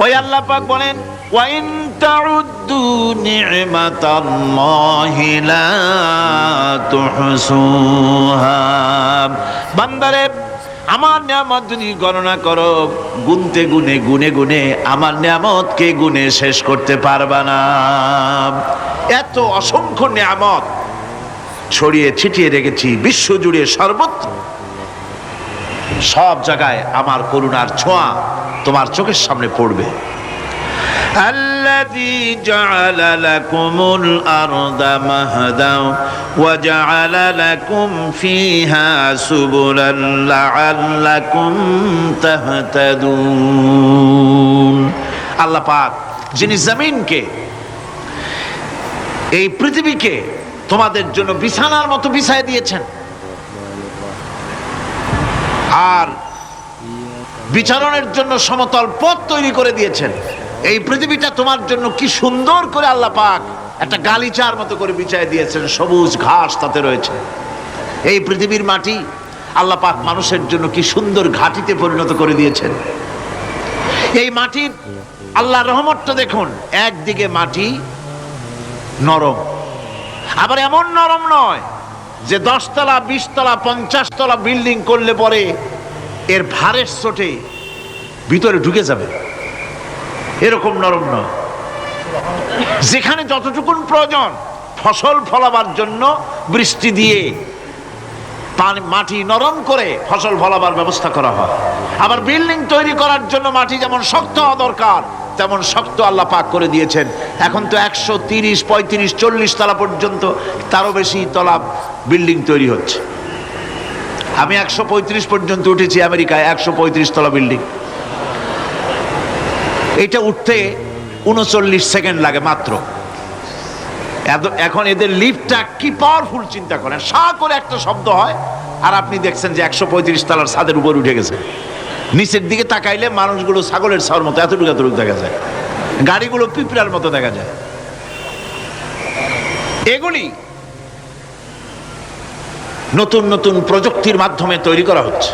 ওই আল্লাহ পাক বলেন, ওয়াইন তাউদ্দু তুহসুহা। বান্দারে, আমার নিয়ামত যদি গণনা করো, গুনতে গুনে গুনে গুনে আমার নিয়ামতকে গুনে শেষ করতে পারবা না। এত অসংখ্য নিয়ামত ছড়িয়ে ছিটিয়ে রেখেছি, বিশ্ব জুড়ে সর্বত্র। সব জায়গায় আমার করুণার ছোঁয়া তোমার চোখের সামনে পড়বে الذي جعل لكم الأرض مهدا وجعل لكم فيها سبلا لعلكم تهتدون আল্লাহ পাক যিনি জমিনকে এই পৃথিবীকে তোমাদের জন্য বিছানার মতো বিছায় দিয়েছেন আর বিচারণের জন্য সমতল পথ তৈরি করে দিয়েছেন। এই পৃথিবীটা তোমার জন্য কি সুন্দর করে আল্লাহ পাক একটা গালিচার মতো করে বিছায় দিয়েছেন, সবুজ ঘাস তাতে রয়েছে। এই পৃথিবীর মাটি আল্লাহ পাক মানুষের জন্য কি সুন্দর ঘাটিতে পরিণত করে দিয়েছেন। এই মাটির আল্লাহ রহমতটা দেখুন, একদিকে মাটি নরম, আবার এমন নরম নয় যে দশতলা, বিশতলা পঞ্চাশ তলা বিল্ডিং করলে পরে এর ভারের চোটে ভিতরে ঢুকে যাবে। এরকম নরম নয়। যেখানে যতটুকুন প্রয়োজন ফসল ফলাবার জন্য বৃষ্টি দিয়ে পানি, মাটি নরম করে ফসল ফলাবার ব্যবস্থা করা হয়। আবার বিল্ডিং তৈরি করার জন্য মাটি যেমন শক্ত হওয়া দরকার, তেমন শক্ত আল্লাহ পাক করে দিয়েছেন। এখন তো একশো তিরিশ, পঁয়ত্রিশ, চল্লিশ তলা পর্যন্ত তারও বেশি তলা বিল্ডিং তৈরি হচ্ছে। আমি একশো পঁয়ত্রিশ পর্যন্ত উঠেছি আমেরিকায়, একশো পঁয়ত্রিশ তলা বিল্ডিং। এটা উঠতে উনচল্লিশ সেকেন্ড লাগে মাত্র। এখন এদের লিফটটা কি পাওয়ারফুল চিন্তা করেন। সা করে একটা শব্দ হয়, আর আপনি দেখছেন যে একশো পঁয়ত্রিশ তলার ছাদের উপর উঠে গেছে। নিচের দিকে তাকাইলে মানুষগুলো ছাগলের ছাওয়ার মতো, এতটুকু এতটুকু দেখা যায়। গাড়িগুলো পিঁপড়ার মতো দেখা যায়। এগুলি নতুন নতুন প্রযুক্তির মাধ্যমে তৈরি করা হচ্ছে।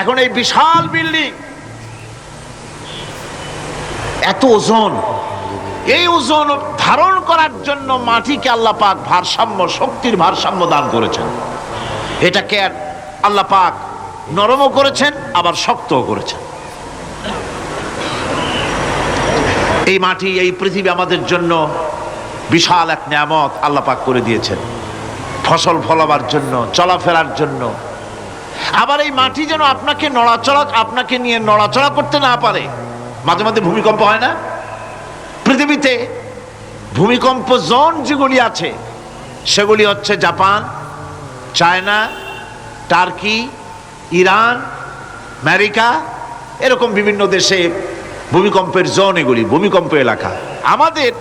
এখন এই বিশাল বিল্ডিং, এত ওজন, এই ওজন ধারণ করার জন্য মাটিকে আল্লাহ পাক ভারসাম্য, শক্তির ভারসাম্য দান করেছেন। এটাকে আল্লাহ পাক নরমও করেছেন, আবার শক্তও করেছেন। এই মাটি, এই পৃথিবী আমাদের জন্য বিশাল এক নিয়ামত আল্লাপাক করে দিয়েছেন। ফসল ফলাবার জন্য, চলাফেরার জন্য। আবার এই মাটি যেন আপনাকে নড়াচড়া, আপনাকে নিয়ে নড়াচড়া করতে না পারে। মাঝে মাঝে ভূমিকম্প হয় না? পৃথিবীতে ভূমিকম্প জোন যেগুলি আছে, সেগুলি হচ্ছে Japan, China, Turkey, Iran, America, এরকম বিভিন্ন দেশে ভূমিকম্পের জোন এগুলি, ভূমিকম্প এলাকা। আমাদের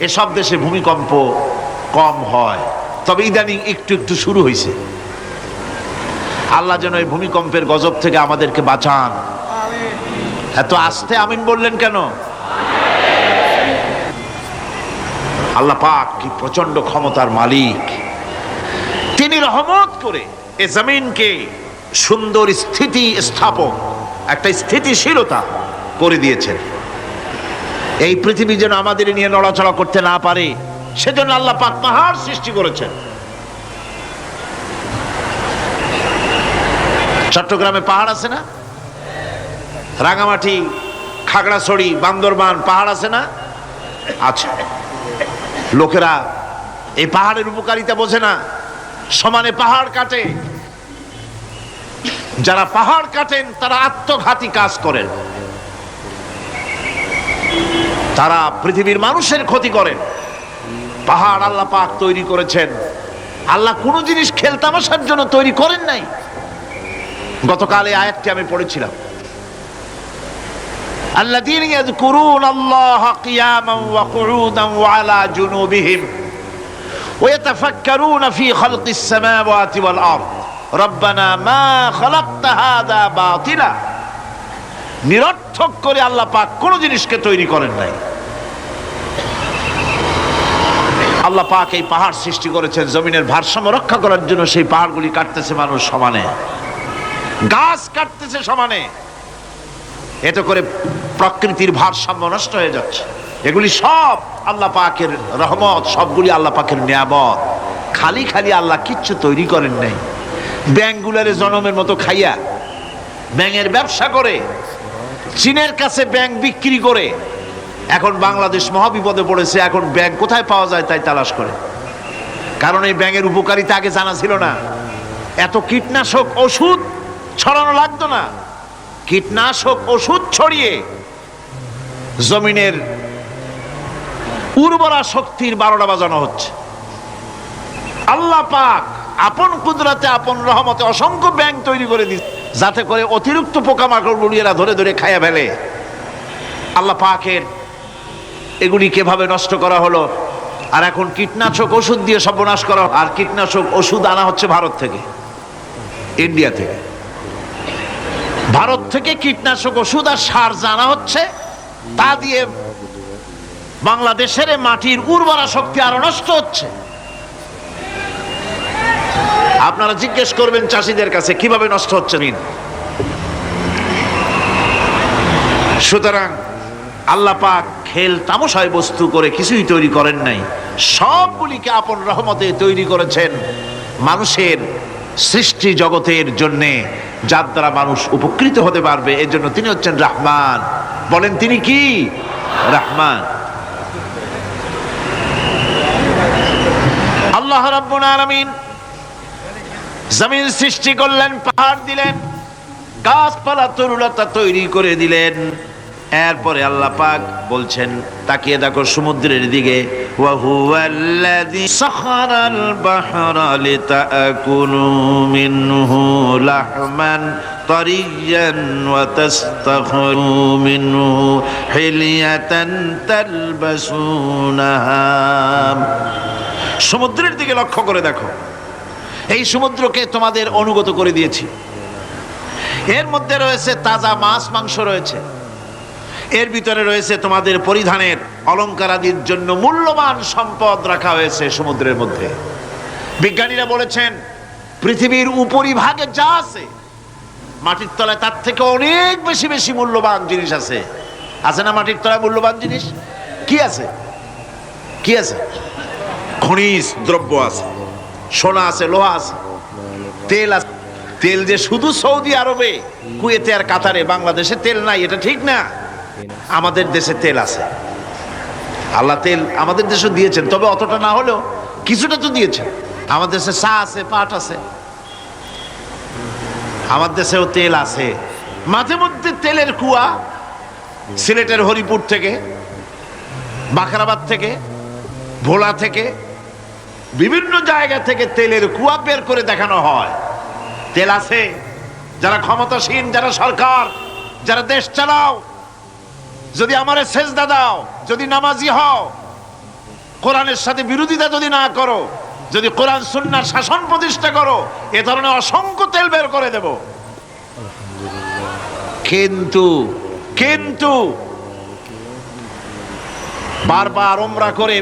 এসব দেশে ভূমিকম্প কম হয়। তবে ইদানিং একটু একটু শুরু হয়েছে আল্লাহ যেন এই ভূমিকম্পের গজব থেকে আমাদেরকে বাঁচান। এত আস্তে আমিন বললেন কেন? আল্লাহ পাক কি প্রচণ্ড ক্ষমতার মালিক। তিনি রহমত করে এ জমিনকে সুন্দর স্থিতি স্থাপক, একটা স্থিতিশীলতা করে দিয়েছেন। এই পৃথিবী যেন আমাদের নিয়ে নড়াচড়া করতে না পারে সেজন্য আল্লাহ পাক পাহাড় সৃষ্টি করেছেন। চট্টগ্রামে পাহাড় আছে না? রাঙামাটি, খাগড়াছড়ি, বান্দরবান পাহাড় আছে না? আছে। লোকেরা এই পাহাড়ের উপকারিতা বোঝে না। সমানে পাহাড় কাটে। যারা পাহাড় কাটেন, তারা আত্মঘাতী কাজ করেন। তারা পৃথিবীর মানুষের ক্ষতি করেন। পাহাড় আল্লাহ পাক তৈরি করেছেন আল্লাহ কোনো জিনিস খেলতামাশার জন্য তৈরি করেন নাই গতকাল এই আয়াতটি আমি পড়েছিলাম الذين يذكرون الله قياما وقعودا وعلى جنوبهم ويتفكرون في خلق السماوات والارض ربنا ما خلقت هذا باطلا নিরর্থক করে আল্লাহ পাক কোনো জিনিসকে তৈরি করেন নাই আল্লাহ পাক এই পাহাড় সৃষ্টি করেছেন, জমিনের ভারসাম্য রক্ষা করার জন্য সেই পাহাড়গুলি কাটতেছে মানুষ সমানে। গাছ কাটতেছে সমানে। এতে করে প্রকৃতির ভারসাম্য নষ্ট হয়ে যাচ্ছে। এগুলি সব আল্লাহ পাকের রহমত, সবগুলি আল্লাহ পাকের নিয়ামত। খালি খালি আল্লাহ কিচ্ছু তৈরি করেন নাই। ব্যাংকগুলারে জনমের মতো খাইয়া ব্যাঙের ব্যবসা করে, চীনের কাছে ব্যাংক বিক্রি করে এখন বাংলাদেশ মহাবিপদে পড়েছে, এখন ব্যাংক কোথায় পাওয়া যায় তাই তালাশ করে। কারণ এই ব্যাঙের উপকারিতা আগে জানা ছিল না। এত কীটনাশক ওষুধ ছড়ানো লাগতো না। কীটনাশক ওষুধ ছড়িয়ে জমিনের উর্বরা শক্তির বারোটা বাজানো হচ্ছে। আল্লাহ পাক আপন কুদরাতে, আপন রহমতে অসংখ্য ব্যাংক তৈরি করে দিচ্ছে যাতে করে অতিরিক্ত পোকামাকড় গুলিয়েরা ধরে ধরে খাইয়া ফেলে। আল্লাহ পাকের এগুলি কীভাবে নষ্ট করা হলো? আর এখন কীটনাশক ওষুধ দিয়ে সর্বনাশ করা আর কীটনাশক ওষুধ আনা হচ্ছে ভারত থেকে। ইন্ডিয়া থেকে। ভারত থেকে কীটনাশক ওষুধ আর সার জানা হচ্ছে, তা দিয়ে বাংলাদেশের মাটির উর্বরা শক্তি আরও নষ্ট হচ্ছে। আপনারা জিজ্ঞেস করবেন চাষিদের কাছে, কীভাবে নষ্ট হচ্ছে নিন সুতরাং আল্লাহ পাক খেল তামশায় বস্তু করে কিছুই তৈরি করেন নাই। সবগুলিকে আপন রহমতে তৈরি করেছেন মানুষের সৃষ্টি জগতের জন্যে, যার দ্বারা মানুষ উপকৃত হতে পারবে। এর জন্য তিনি হচ্ছেন রাহমান। বলেন তিনি কি? রাহমান। আল্লাহ রাব্বুল জমিন সৃষ্টি করলেন, পাহাড় দিলেন, গাছপালা তরুলতা তৈরি করে দিলেন। এরপরে আল্লাহ পাক বলছেন, তাকিয়ে দেখো সমুদ্রের দিকে সমুদ্রের দিকে লক্ষ্য করে দেখো, এই সমুদ্রকে তোমাদের অনুগত করে দিয়েছি। এর মধ্যে রয়েছে তাজা মাছ মাংস রয়েছে। এর ভিতরে রয়েছে তোমাদের পরিধানের অলংকার আদির জন্য মূল্যবান সম্পদ রাখা হয়েছে সমুদ্রের মধ্যে। বিজ্ঞানীরা বলেছেন, পৃথিবীর উপরিভাগে যা আছে, মাটির তলায় তার থেকে অনেক বেশি বেশি মূল্যবান জিনিস আছে। আছে না মাটির তলায় মূল্যবান জিনিস? কি আছে? কি আছে? খনিজ দ্রব্য আছে, সোনা আছে, লোহা আছে, তেল আছে। তেল যে শুধু সৌদি আরবে, কুয়েতে আর কাতারে, বাংলাদেশে তেল নাই, এটা ঠিক না। আমাদের দেশে তেল আছে। আল্লাহ তেল আমাদের দেশে দিয়েছেন, তবে অতটা না হলেও কিছুটা তো দিয়েছেন। আমাদের দেশে চা আছে, পাট আছে। আমার দেশেও তেল আছে। মাঝে মধ্যে তেলের কুয়া সিলেটের হরিপুর থেকে বাখরাবাদ থেকে, ভোলা থেকে, বিভিন্ন জায়গা থেকে তেলের কুয়া বের করে দেখানো হয়। তেল আছে। যারা ক্ষমতাসীন, যারা সরকার, যারা দেশ চালাও যদি আমার সেজদা দাও, যদি নামাজি হও, কোরআনের সাথে বিরোধিতা যদি না করো, যদি কোরআন সুন্নার শাসন প্রতিষ্ঠা করো, এ ধরনের অসংখ্য তেল বের করে দেব। কিন্তু কিন্তু বারবার ওমরা করে,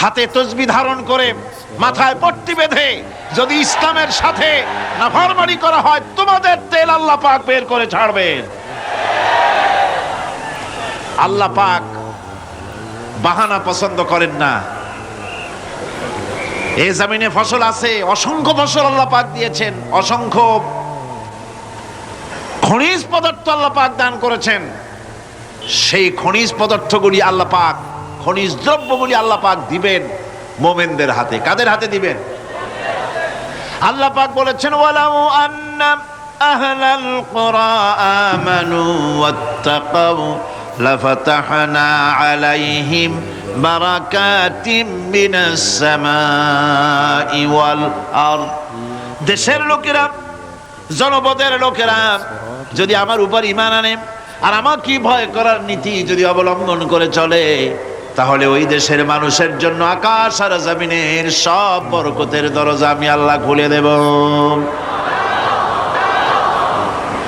হাতে তসবি ধারণ করে, মাথায় পট্টি বেঁধে, যদি ইসলামের সাথে নাফরমানি করা হয়, তোমাদের তেল আল্লাহ পাক বের করে ছাড়বেন। আল্লাহ পাক বাহানা পছন্দ করেন না। এই জমিনে ফসল আছে, অসংখ্য ফসল আল্লাহ পাক দিয়েছেন, অসংখ্য খনিজ পদার্থ আল্লাহ পাক দান করেছেন। সেই খনিজ পদার্থগুলি আল্লাহ পাক, খনিজ দ্রব্যগুলি আল্লাহ পাক দিবেন মোমেনদের হাতে। কাদের হাতে দিবেন? আল্লাহ পাক বলেছেন, ওয়ালাউ আন্না আহলাল কুরা আমানু ওয়াত্তাকাউ আলাইহিম বারাকাতিম মিনাস সামাই ওয়াল আরদ দেশের লোকেরা, জনপদের লোকেরা, যদি আমার উপর ইমান আনে আর আমার কি ভয় করার নীতি যদি অবলম্বন করে চলে, তাহলে ওই দেশের মানুষের জন্য আকাশ আর জমিনের সব বরকতের দরজা আমি আল্লাহ খুলে দেব।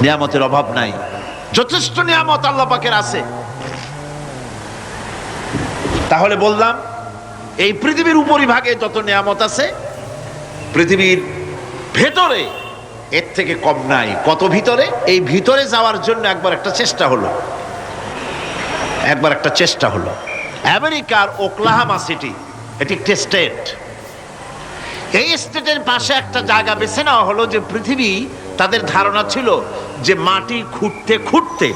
নিয়ামতের অভাব নাই। যথেষ্ট নিয়ামত আল্লাহ পাকের আছে। তাহলে বললাম, এই পৃথিবীর উপরিভাগে যত নিয়ামত আছে, পৃথিবীর ভেতরে এর থেকে কম নাই। কত ভিতরে? এই ভিতরে যাওয়ার জন্য একবার একটা চেষ্টা হলো। একবার একটা চেষ্টা হলো। আমেরিকার ওকলাহামা সিটি, এটি একটি স্টেট। এই স্টেটের পাশে একটা জায়গা বেছে নেওয়া হলো যে পৃথিবী তাদের ধারণা ছিল যে মাটি খুঁড়তে খুঁড়তে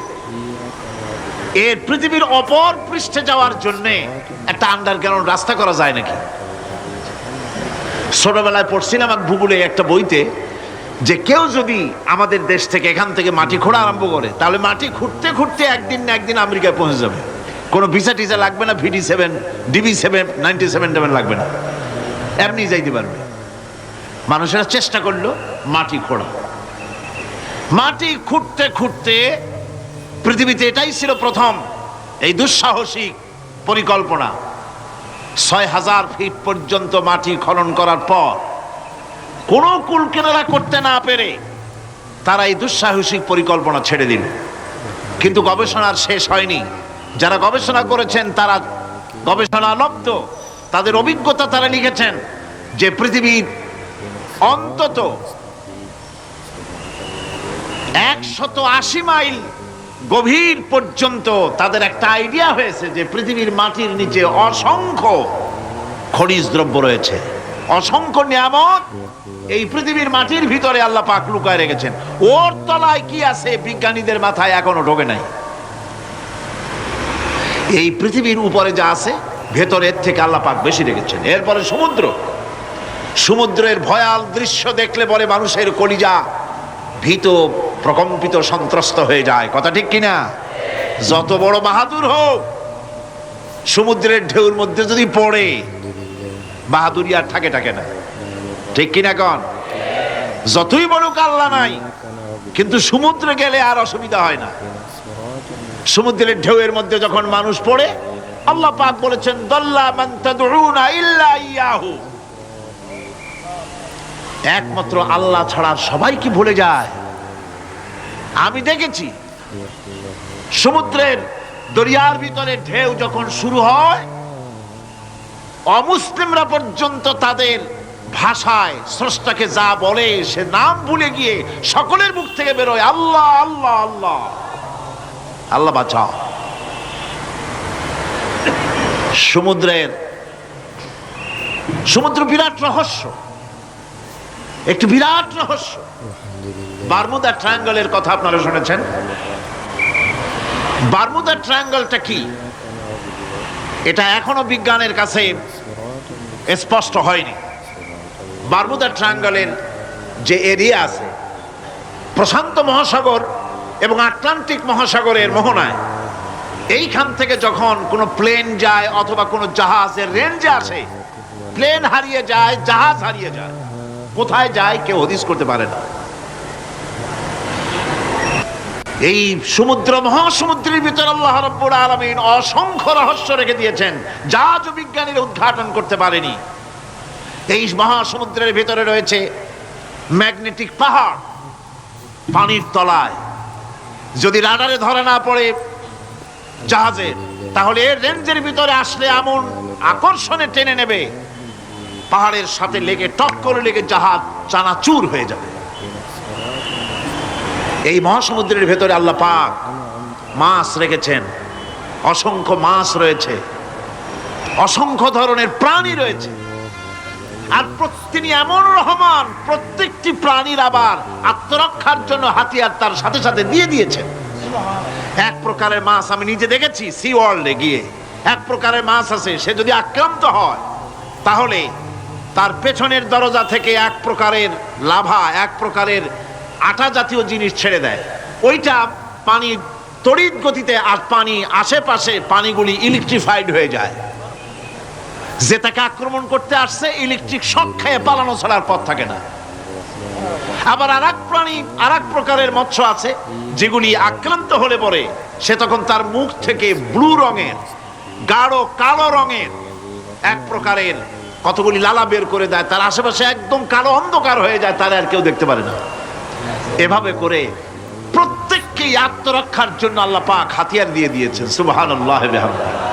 এর পৃথিবীর অপর পৃষ্ঠে যাওয়ার জন্য একটা আন্ডারগ্রাউন্ড রাস্তা করা যায় নাকি? ছোটবেলায় পড়ছিলাম এক ভূগোলে একটা বইতে যে কেউ যদি আমাদের দেশ থেকে এখান থেকে মাটি খোঁড়া আরম্ভ করে, তাহলে মাটি খুঁড়তে খুঁড়তে একদিন না একদিন আমেরিকায় পৌঁছে যাবে। কোনো ভিসা টিসা লাগবে না, VD seven, DB seven, ninety seven লাগবে না। এমনি যাইতে পারবে। মানুষেরা চেষ্টা করল মাটি খোঁড়া। মাটি খুঁড়তে খুঁড়তে পৃথিবীতে এটাই ছিল প্রথম এই দুঃসাহসিক পরিকল্পনা। ছয় হাজার ফিট পর্যন্ত মাটি খনন করার পর কোনো কুল কেনারা করতে না পেরে তারা এই দুঃসাহসিক পরিকল্পনা ছেড়ে দিল। কিন্তু গবেষণার শেষ হয়নি। যারা গবেষণা করেছেন তারা গবেষণা লব্ধ তাদের অভিজ্ঞতা তারা লিখেছেন যে পৃথিবীর অন্তত একশত আশি মাইল গভীর পর্যন্ত তাদের একটা আইডিয়া হয়েছে যে পৃথিবীর মাটির নিচে অসংখ্য খনিজ দ্রব্য রয়েছে। অসংখ্য নিয়ামত এই পৃথিবীর মাটির ভিতরে আল্লাহ পাক লুকায় রেখেছেন। ওর তলায় কি আছে বিজ্ঞানীদের মাথায় এখনও ঢোকে নাই। এই পৃথিবীর উপরে যা আছে ভেতরের থেকে আল্লাহ পাক বেশি রেখেছেন। এরপরে সমুদ্র। সমুদ্রের ভয়াল দৃশ্য দেখলে বলে মানুষের কলিজা ভীত প্রকম্পিত সন্ত্রস্ত হয়ে যায়। কথা ঠিক কিনা? যত বড় বাহাদুর হোক, সমুদ্রের ঢেউর মধ্যে যদি পড়ে, বাহাদুরি আর থাকে থাকে না। ঠিক কিনা কন? যতই বড় কাল্লা নাই, কিন্তু সমুদ্রে গেলে আর অসুবিধা হয় না। সমুদ্রের ঢেউয়ের মধ্যে যখন মানুষ পড়ে, আল্লাহ পাক বলেছেন, দল্লা মান তাদউনা ইল্লা ইয়াহু। একমাত্র আল্লাহ ছাড়া সবাই কি ভুলে যায়? আমি দেখেছি সমুদ্রের দরিয়ার ভিতরে ঢেউ যখন শুরু হয়, অমুসলিমরা পর্যন্ত তাদের ভাষায় স্রষ্টাকে যা বলে সে নাম ভুলে গিয়ে সকলের মুখ থেকে বেরোয়, আল্লাহ আল্লাহ আল্লাহ। আল্লাহ বাঁচাও। সমুদ্রের, সমুদ্র বিরাট রহস্য। একটি বিরাট রহস্য। বারমুদা ট্রায়াঙ্গলের কথা আপনারা শুনেছেন। বারমুদা ট্রায়াঙ্গলটা কি? এটা এখনও বিজ্ঞানের কাছে স্পষ্ট হয়নি। বারমুদা ট্রায়াঙ্গলের যে এরিয়া আছে, প্রশান্ত মহাসাগর এবং আটলান্টিক মহাসাগরের মোহনায়, এইখান থেকে যখন কোনো প্লেন যায় অথবা কোনো জাহাজের রেঞ্জে আসে, প্লেন হারিয়ে যায়, জাহাজ হারিয়ে যায়। কোথায় যায় কেউ হদিস করতে পারে না। এই সমুদ্র, মহাসমুদ্রের ভিতর আল্লাহ রব্বুল আলমিন অসংখ্য রহস্য রেখে দিয়েছেন, যা বিজ্ঞানীরা উদ্ঘাটন করতে পারেনি। এই মহাসমুদ্রের ভিতরে রয়েছে ম্যাগনেটিক পাহাড়, পানির তলায়। যদি রাডারে ধরা না পড়ে জাহাজের তাহলে রেঞ্জের ভিতরে আসলে এমন আকর্ষণে টেনে নেবে পাহাড়ের সাথে লেগে, টক করে লেগে জাহাজ চানাচুর হয়ে যাবে। এই মহাসমুদ্রের ভেতরে আল্লাহ পাক মাছ রেখেছেন। অসংখ্য মাছ রয়েছে। অসংখ্য ধরনের প্রাণী রয়েছে। আর তিনি এমন রহমান, প্রত্যেকটি প্রাণীর আবার আত্মরক্ষার জন্য হাতিয়ার তার সাথে সাথে দিয়ে দিয়েছেন। এক প্রকারের মাছ আমি নিজে দেখেছি সি ওয়ার্ল্ডে গিয়ে। এক প্রকারের মাছ আছে, সে যদি আক্রান্ত হয়, তাহলে তার পেছনের দরজা থেকে এক প্রকারের লাভা, এক প্রকারের আটা জাতীয় জিনিস ছেড়ে দেয়। ওইটা পানি, তড়িৎ গতিতে আর পানি আশেপাশে পানিগুলি ইলেকট্রিফাইড হয়ে যায়। যে তাকে আক্রমণ করতে আসছে ইলেকট্রিক শক খেয়ে পালানো ছাড়ার পথ থাকে না। আবার আর এক প্রাণী আর এক প্রকারের মৎস্য আছে, যেগুলি আক্রান্ত হলে পরে সে তখন তার মুখ থেকে ব্লু রঙের, গাঢ় কালো রঙের এক প্রকারের কতগুলি লালা বের করে দেয়, তার আশেপাশে একদম কালো অন্ধকার হয়ে যায় তারা আর কেউ দেখতে পারে না। এভাবে করে প্রত্যেককে আত্মরক্ষার জন্য আল্লাহ পাক হাতিয়ার দিয়ে দিয়েছেন সুবাহ বিহামদিহি